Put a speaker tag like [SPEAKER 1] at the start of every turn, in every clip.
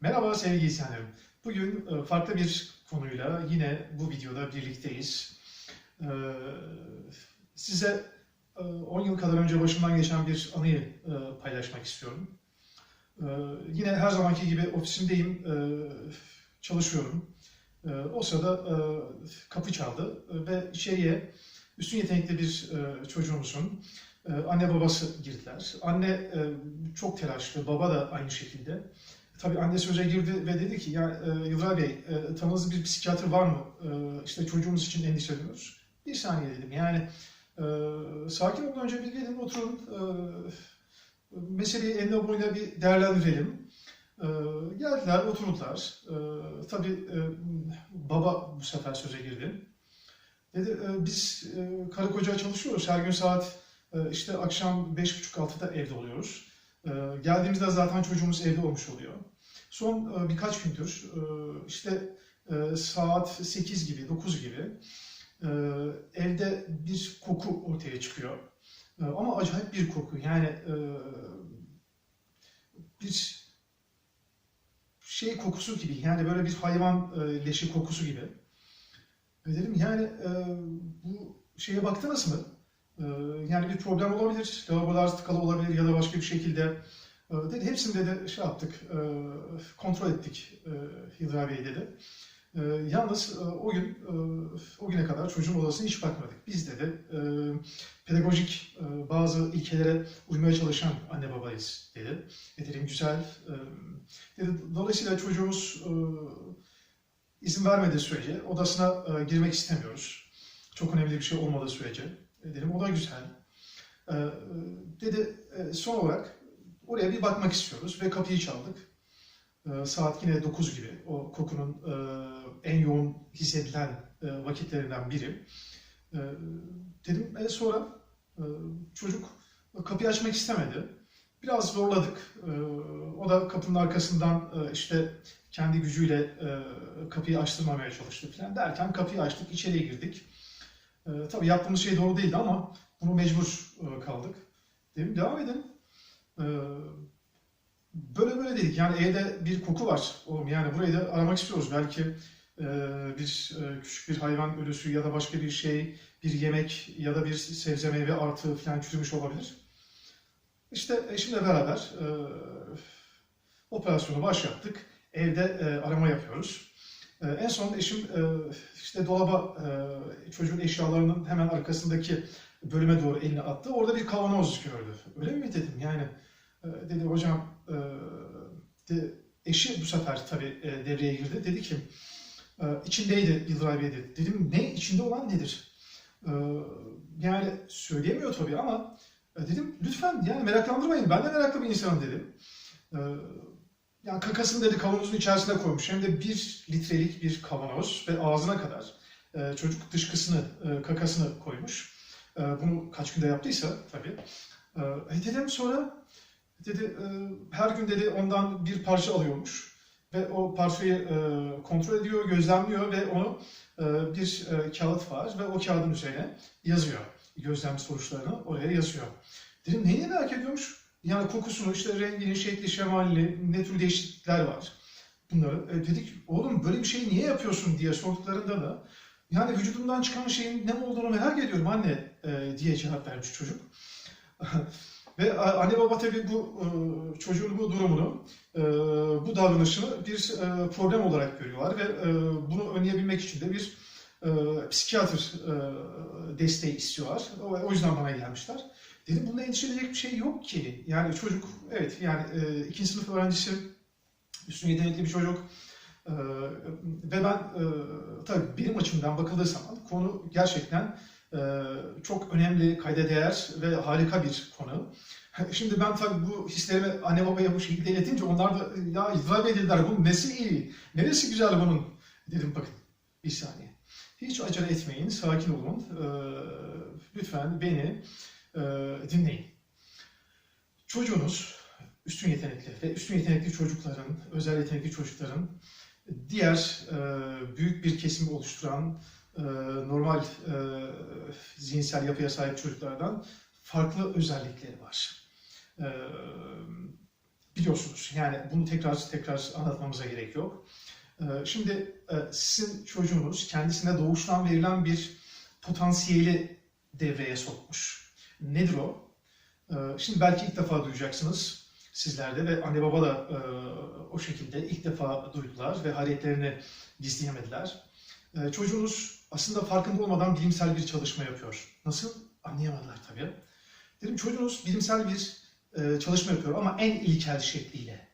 [SPEAKER 1] Merhaba sevgili izleyenlerim. Bugün e, farklı bir konuyla yine bu videoda birlikteyiz. Ee, Size e, 10 yıl kadar önce başımdan geçen bir anıyı e, paylaşmak istiyorum. Yine her zamanki gibi ofisimdeyim, e, çalışıyorum. E, O sırada e, kapı çaldı ve içeriye üstün yetenekli bir e, çocuğumuzun e, anne babası girdiler. Anne e, çok telaşlı, baba da aynı şekilde. Tabii anne söze girdi ve dedi ki ya e, Yıldıray Bey e, tanıdığınız bir psikiyatr var mı? E, işte çocuğumuz için endişeleniyoruz. Bir saniye dedim yani e, sakin olun önce bir gelin oturun e, meseleyi enine boyuna bir değerlendirelim. E, geldiler oturdular. E, tabii e, baba bu sefer söze girdi. Dedi e, biz e, karı koca çalışıyoruz her gün saat e, işte akşam beş buçuk altıda evde oluyoruz. E, geldiğimizde zaten çocuğumuz evde olmuş oluyor. Son e, birkaç gündür e, işte e, saat 8 gibi, 9 gibi evde bir koku ortaya çıkıyor. Ama acayip bir koku. Yani bir şey kokusu gibi. Yani böyle bir hayvan leşi kokusu gibi. Dedim yani bu şeye baktınız mı? E, yani bir problem olabilir. Lavabolar tıkalı olabilir ya da başka bir şekilde ee, Dedi, hepsini de şey yaptık, e, kontrol ettik e, Hidra Bey dedi. E, Yalnız e, o gün, o güne kadar çocuğun odasına hiç bakmadık. Biz dedi, pedagojik bazı ilkelere uymaya çalışan anne babayız dedi. Dedim güzel. Dedi, dolayısıyla çocuğumuz izin vermediği sürece odasına girmek istemiyoruz. Çok önemli bir şey olmadığı sürece. Dedim o da güzel. E, e, Dedi e, son olarak Oraya bir bakmak istiyoruz ve kapıyı çaldık. Ee, saat yine 9 gibi. O kokunun e, en yoğun hissedilen vakitlerinden biri. E, dedim e, sonra çocuk kapıyı açmak istemedi. Biraz zorladık. O da kapının arkasından işte kendi gücüyle kapıyı açtırmamaya çalıştı falan derken kapıyı açtık, içeriye girdik. E, tabii yaptığımız şey doğru değildi ama bunu mecbur e, kaldık. Dedim devam edin. Ee, Böyle böyle dedik yani evde bir koku var oğlum yani burayı da aramak istiyoruz belki e, bir e, küçük bir hayvan ölüsü ya da başka bir şey bir yemek ya da bir sebze meyve artığı falan çürümüş olabilir. İşte eşimle beraber e, operasyonu başlattık. Evde e, arama yapıyoruz. E, en son eşim e, işte dolaba e, çocuğun eşyalarının hemen arkasındaki bölüme doğru elini attı. Orada bir kavanoz gördü. Öyle mi dedim yani. E, dedi hocam e, de, eşi bu sefer tabii e, devreye girdi. Dedi ki içindeydi Yıldıray Bey dedi. Dedim ne içinde olan nedir? Yani söyleyemiyor tabii ama dedim lütfen yani meraklandırmayın. Ben de meraklı bir insanım dedim. Yani kakasını dedi kavanozun içerisine koymuş. Hem de bir litrelik bir kavanoz ve ağzına kadar e, çocuk dışkısını, e, kakasını koymuş. E, bunu kaç günde yaptıysa tabii. E, dedim sonra dedi e, her gün dedi ondan bir parça alıyormuş ve o parçayı e, kontrol ediyor, gözlemliyor ve onu e, bir e, kağıt var ve o kağıdın üzerine yazıyor. Gözlem sonuçlarını oraya yazıyor. Dedim neyini merak ediyormuş? Yani kokusunu, işte rengini, şekli, şemalini, ne tür değişiklikler var. Bunları e, dedik oğlum böyle bir şeyi niye yapıyorsun diye sorduklarında da yani vücudumdan çıkan şeyin ne olduğunu merak ediyorum anne e, diye cevap vermiş çocuk. Ve anne baba tabii bu e, çocuğun bu durumunu, e, bu davranışını bir e, problem olarak görüyorlar ve bunu önleyebilmek için de bir psikiyatr desteği istiyorlar. O yüzden bana gelmişler. Dedim bunda endişelenecek bir şey yok ki. Yani çocuk, evet yani ikinci sınıf öğrencisi, üstün yetenekli bir çocuk. Ve ben tabii benim açımdan bakıldığı zaman konu gerçekten çok önemli, kayda değer ve harika bir konu. Şimdi ben tabii bu hislerimi anne babaya bu şekilde iletince onlar da ya idrak edildiler bunun nesi iyi, neresi güzel bunun dedim bakın bir saniye. Hiç acele etmeyin, sakin olun. lütfen beni dinleyin. Çocuğunuz üstün yetenekli ve üstün yetenekli çocukların, özel yetenekli çocukların diğer büyük bir kesimi oluşturan normal zihinsel yapıya sahip çocuklardan farklı özellikleri var. biliyorsunuz. Yani bunu tekrar tekrar anlatmamıza gerek yok. Şimdi e, sizin çocuğunuz kendisine doğuştan verilen bir potansiyeli devreye sokmuş. Nedir o? Ee, Şimdi belki ilk defa duyacaksınız sizler de ve anne baba da e, o şekilde ilk defa duydular ve hayretlerini gizleyemediler. Ee, Çocuğunuz aslında farkında olmadan bilimsel bir çalışma yapıyor. Nasıl? Anlayamadılar tabii. Dedim çocuğunuz bilimsel bir e, çalışma yapıyor ama en ilkel şekliyle.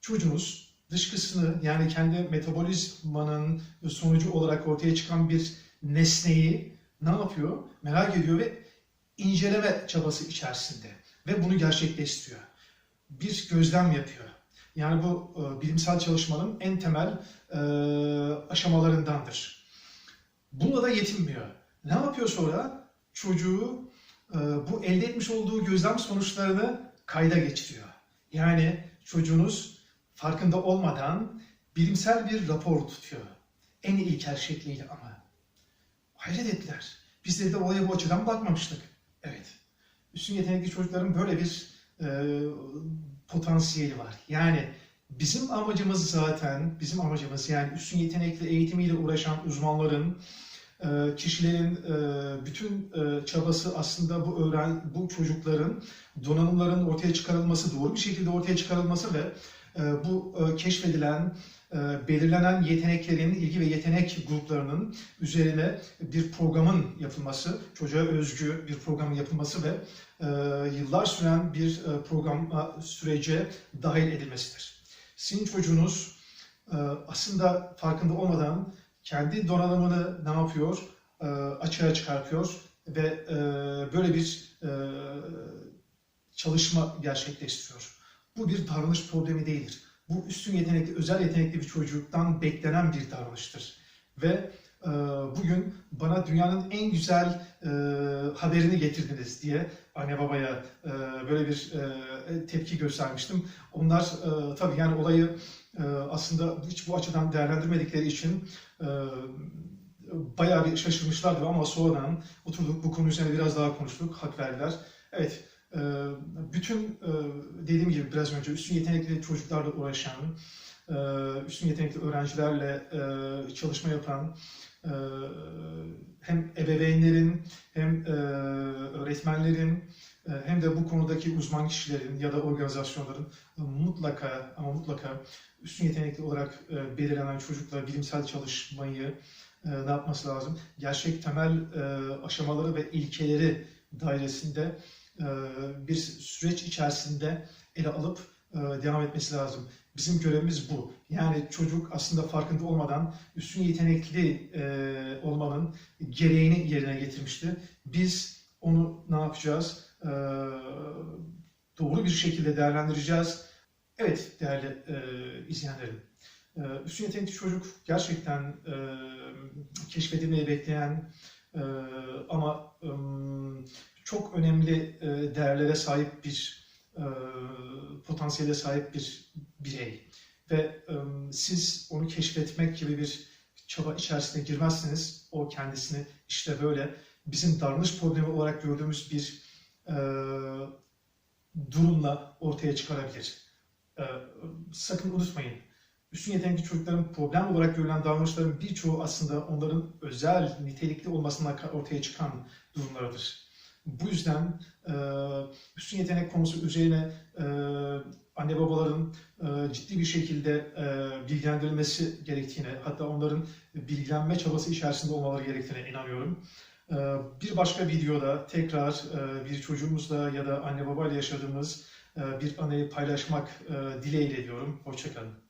[SPEAKER 1] Çocuğunuz dışkısını yani kendi metabolizmanın sonucu olarak ortaya çıkan bir nesneyi ne yapıyor? Merak ediyor ve inceleme çabası içerisinde ve bunu gerçekleştiriyor. Bir gözlem yapıyor. Yani bu e, bilimsel çalışmanın en temel e, aşamalarındandır. Bununla da yetinmiyor. Ne yapıyor sonra? Çocuğu e, bu elde etmiş olduğu gözlem sonuçlarını kayda geçiriyor. Yani çocuğunuz farkında olmadan bilimsel bir rapor tutuyor. En ilkel şekliyle ama. Hayret ettiler. Biz de olaya bu açıdan bakmamıştık. Evet. Üstün yetenekli çocukların böyle bir e, potansiyeli var. Yani bizim amacımız zaten, bizim amacımız yani üstün yetenekli eğitimiyle uğraşan uzmanların, e, kişilerin e, bütün e, çabası aslında bu öğren bu çocukların donanımların ortaya çıkarılması, doğru bir şekilde ortaya çıkarılması ve e, bu e, keşfedilen, belirlenen yeteneklerin, ilgi ve yetenek gruplarının üzerine bir programın yapılması, çocuğa özgü bir programın yapılması ve e, yıllar süren bir e, program e, sürece dahil edilmesidir. Sizin çocuğunuz e, aslında farkında olmadan kendi donanımını ne yapıyor? E, açığa çıkartıyor ve e, böyle bir e, çalışma gerçekleştiriyor. Bu bir davranış problemi değildir. Bu üstün yetenekli, özel yetenekli bir çocuktan beklenen bir davranıştır. Ve e, bugün bana dünyanın en güzel e, haberini getirdiniz diye anne babaya e, böyle bir e, tepki göstermiştim. Onlar e, tabii yani olayı e, aslında hiç bu açıdan değerlendirmedikleri için e, bayağı bir şaşırmışlardı ama sonradan oturduk bu konu üzerine biraz daha konuştuk, hak verdiler. Evet, bütün e, dediğim gibi biraz önce üstün yetenekli çocuklarla uğraşan, e, üstün yetenekli öğrencilerle e, çalışma yapan, hem ebeveynlerin hem öğretmenlerin hem de bu konudaki uzman kişilerin ya da organizasyonların mutlaka ama mutlaka üstün yetenekli olarak belirlenen çocukla bilimsel çalışmayı ne yapması lazım? Gerçek temel aşamaları ve ilkeleri dairesinde bir süreç içerisinde ele alıp e, devam etmesi lazım. Bizim görevimiz bu. Yani çocuk aslında farkında olmadan üstün yetenekli e, olmanın gereğini yerine getirmişti. Biz onu ne yapacağız? E, doğru bir şekilde değerlendireceğiz. Evet değerli e, izleyenlerim. E, üstün yetenekli çocuk gerçekten e, keşfedilmeyi bekleyen e, ama e, çok önemli e, değerlere sahip bir e, potansiyele sahip bir birey ve e, siz onu keşfetmek gibi bir çaba içerisine girmezseniz o kendisini işte böyle bizim davranış problemi olarak gördüğümüz bir durumla ortaya çıkarabilir. Sakın unutmayın. Üstün yetenekli çocukların problem olarak görülen davranışların birçoğu aslında onların özel, nitelikli olmasından ortaya çıkan durumlardır. Bu yüzden e, üstün yetenek konusu üzerine e, anne babaların e, ciddi bir şekilde e, bilgilendirilmesi gerektiğine, hatta onların bilgilenme çabası içerisinde olmaları gerektiğine inanıyorum. E, bir başka videoda tekrar e, bir çocuğumuzla ya da anne babayla yaşadığımız e, bir anıyı paylaşmak e, dileğiyle diyorum. Hoşçakalın.